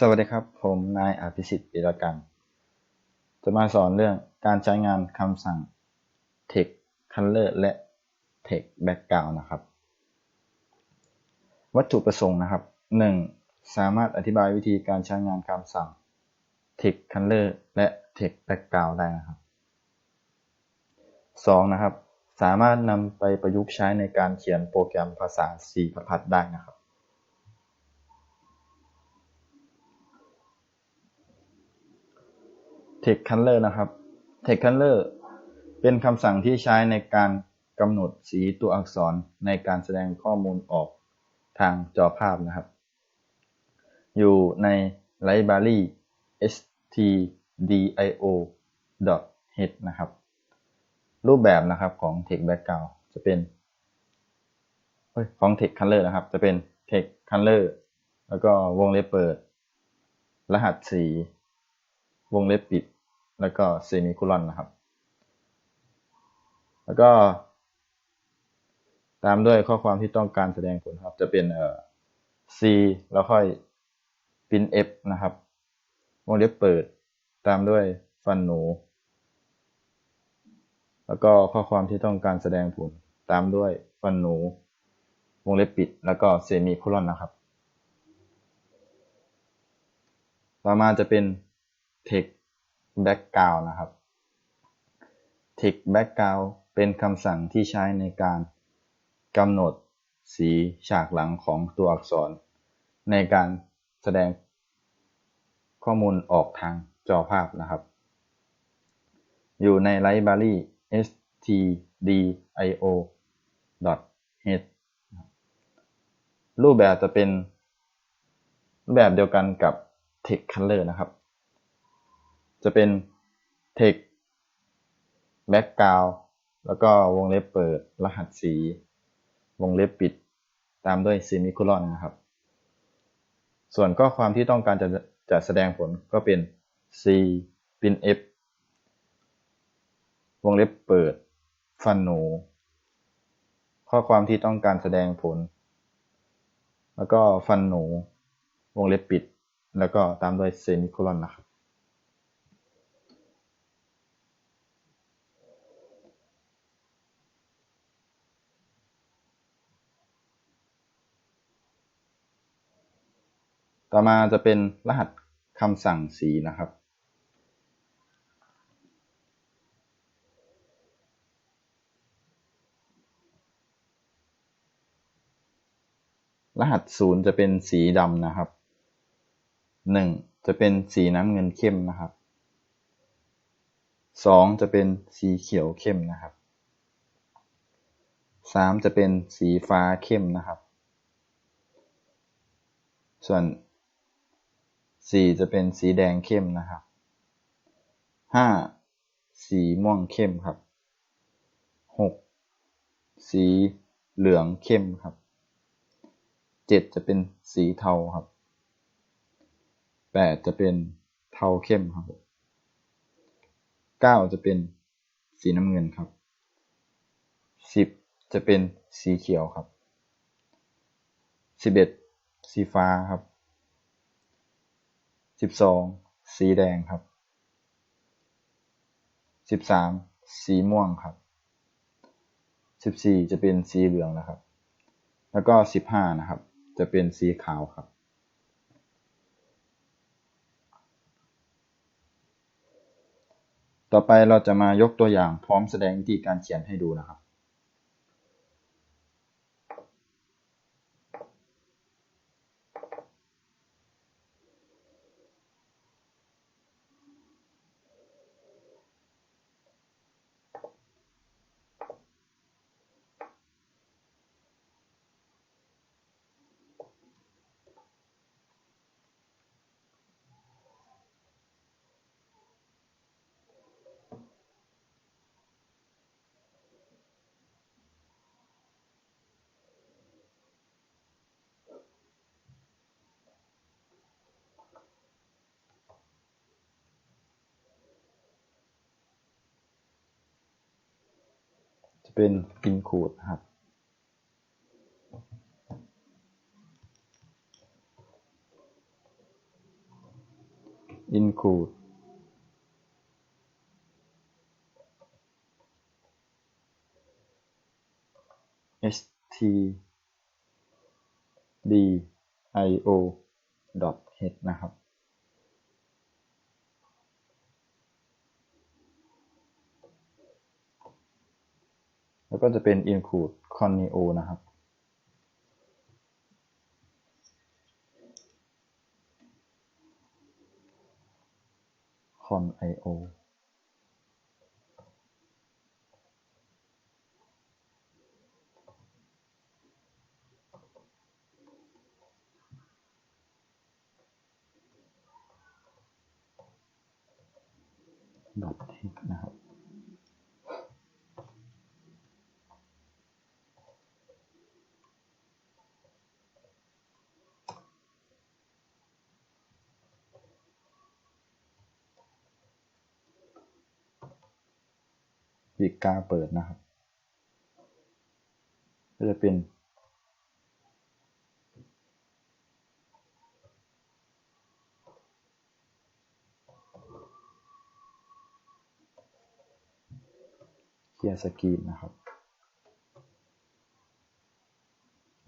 สวัสดีครับ ผมนายอภิสิทธิ์ปิรกัน จะมาสอนเรื่องการใช้งานคำสั่ง text color และ text background นะครับ วัตถุประสงค์นะครับ 1. สามารถอธิบายวิธีการใช้งานคำสั่ง text color และ text background ได้นะครับ 2. นะครับ สามารถนำไปประยุกต์ใช้ในการเขียนโปรแกรมภาษา C++ ได้นะครับ text color นะครับ text color เป็นคำสั่งที่ใช้ในการกำหนดสีตัวอักษรในการแสดงข้อมูลออกทางจอภาพนะครับ อยู่ใน library stdio.h นะครับ รูปแบบนะครับของ text background จะเป็นของ text color นะครับ จะเป็น text color แล้วก็วงเล็บเปิด รหัสสี วงเล็บปิด แล้วก็เซมิโคลอนนะครับ แล้วก็ตามด้วยข้อความที่ต้องการแสดงผลครับ จะเป็นเอ่อ C แล้วค่อย pin f นะครับ วงเล็บเปิด ตามด้วยฟันหนู แล้วก็ข้อความที่ต้องการแสดงผล ตามด้วยฟันหนู วงเล็บปิด แล้วก็เซมิโคลอนนะครับ ต่อมาจะเป็น text background นะครับ text background เป็นคำสั่งที่ใช้ในการกำหนดสีฉากหลังของตัวอักษร ในการแสดงข้อมูลออกทางจอภาพนะครับ อยู่ใน library stdio.h รูปแบบจะเป็นแบบเดียวกันกับ text color นะครับ จะเป็น text background แล้วก็วงเล็บเปิดรหัสสี วงเล็บปิด ตามด้วยเซมิโคลอนนะครับ ส่วนข้อความที่ต้องการจะจะแสดงผลก็เป็น C pin f วงเล็บเปิด ฟันหนู ข้อความที่ต้องการแสดงผล แล้วก็ฟันหนู วงเล็บปิด แล้วก็ตามด้วยเซมิโคลอนนะครับ ต่อมาจะเป็นรหัสคำสั่งสีนะครับ รหัสศูนย์จะเป็นสีดำนะครับหนึ่งจะเป็นสีน้ำเงินเข้มนะครับสองจะเป็นสีเขียวเข้มนะครับสามจะเป็นสีฟ้าเข้มนะครับ ส่วน สี่จะเป็นสีแดงเข้มนะครับห้าสีม่วงเข้มครับหกสีเหลืองเข้มครับเจ็ดจะเป็นสีเทาครับแปดจะเป็นเทาเข้มครับเก้าจะเป็นสีน้ำเงินครับสิบจะเป็นสีเขียวครับสิบเอ็ดสีฟ้าครับ สิบสองสีแดงครับสิบสามสีม่วงครับสิบสี่จะเป็นสีเหลืองนะครับ แล้วก็สิบห้านะครับ จะเป็นสีขาวครับ ต่อไปเราจะมายกตัวอย่างพร้อมแสดงวิธีการเขียนให้ดูนะครับ เป็นพินโคดครับต include stdio dot head นะครับ แล้วก็จะเป็น include conio นะครับ conio ดอทเทคนะครับ ปีกกาเปิดนะครับ ก็จะเป็น เคลียร์สกรีนนะครับ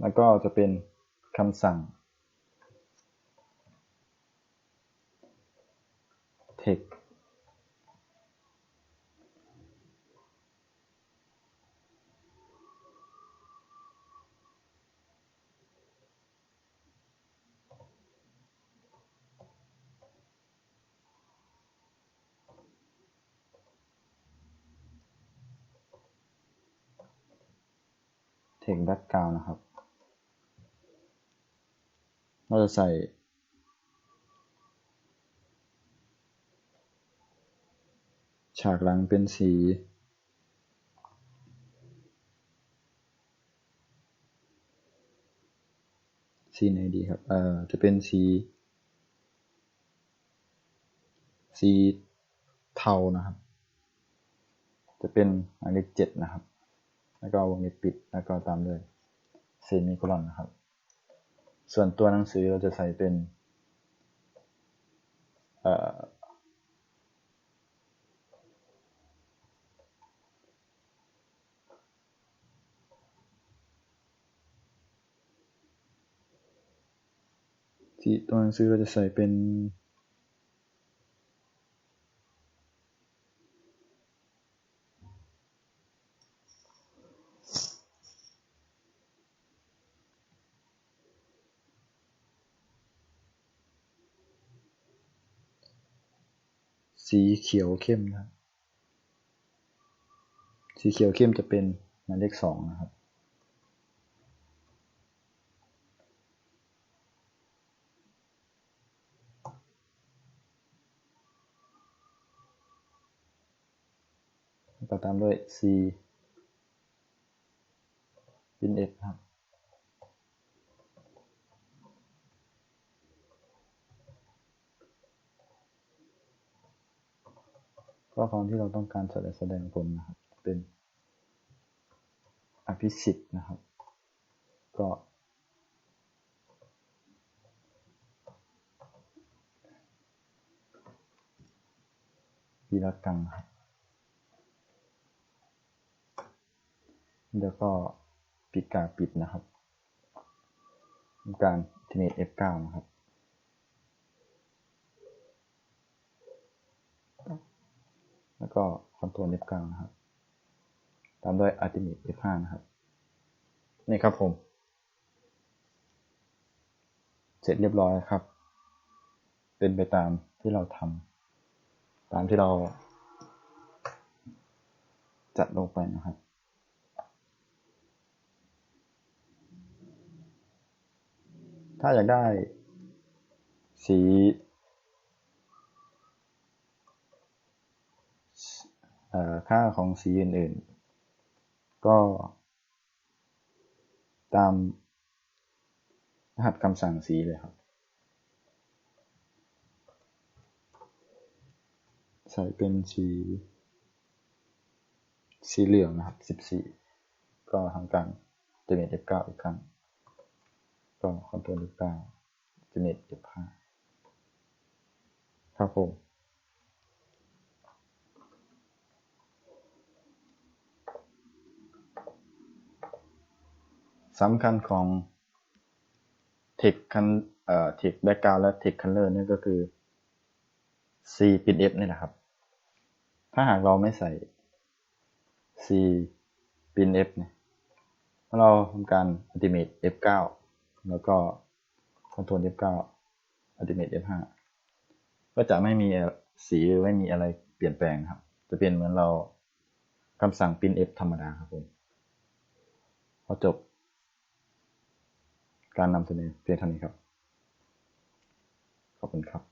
แล้วก็จะเป็นคำสั่ง text เทคแบ็กกราวนะครับ เราจะใส่ ฉากหลังเป็นสีสีไหนดีครับ เอ่อ จะเป็นสี สีเทานะครับ จะเป็นหมายเลขเจ็ดนะครับ แล้วก็วงเล็บปิด แล้วก็ตามด้วยเซมิโคลอนนะครับ ส่วนตัวหนังสือเราจะใส่เป็นเที่ตัวหนังสือเราจะใส่เป็น สีเขียวเข้มนะครับสีเขียวเข้มจะเป็นหมายเลขสองนะครับแล้วก็ตามด้วย C เป็น F ครับ ข้อความที่เราต้องการแสดงผลนะครับ เป็นอภิสิทธิ์นะครับ ก็ปีละกังครับแล้วก็ปิดกาปิดนะครับ การ Alternate F9 นะครับ แล้วก็ Ctrl F9 นะครับ ตามด้วย Alternate F5 นะครับ นี่ครับผม เสร็จเรียบร้อยครับ เป็นไปตามที่เราทำตามที่เรา จัดลงไปนะครับถ้าอยากได้สี เอ่อ ค่าของสีอื่นๆ ก็ ตามรหัสคำสั่งสีเลยครับ ใส่เป็นสี สีเหลืองนะครับ 14 ก็ทำการ Alternate F9 อีกครั้ง ก็ Ctrl F9 Alternate F5 ครับผม สำคัญของ text คันเอ่อ text background และ text color นี่ก็คือ C ปิด F นี่แหละครับ ถ้าหากเราไม่ใส่ C ปิน F เนี่ยถ้าเราทำการ Ultimate F9 แล้วก็ Ctrl F9 Ultimate F5 ก็จะไม่มีสีหรือไม่มีอะไรเปลี่ยนแปลงครับ จะเป็นเหมือนเราคำสั่ง print f ธรรมดาครับผม พอจบ การนำเสนอเพียงเท่านี้ครับ ขอบคุณครับ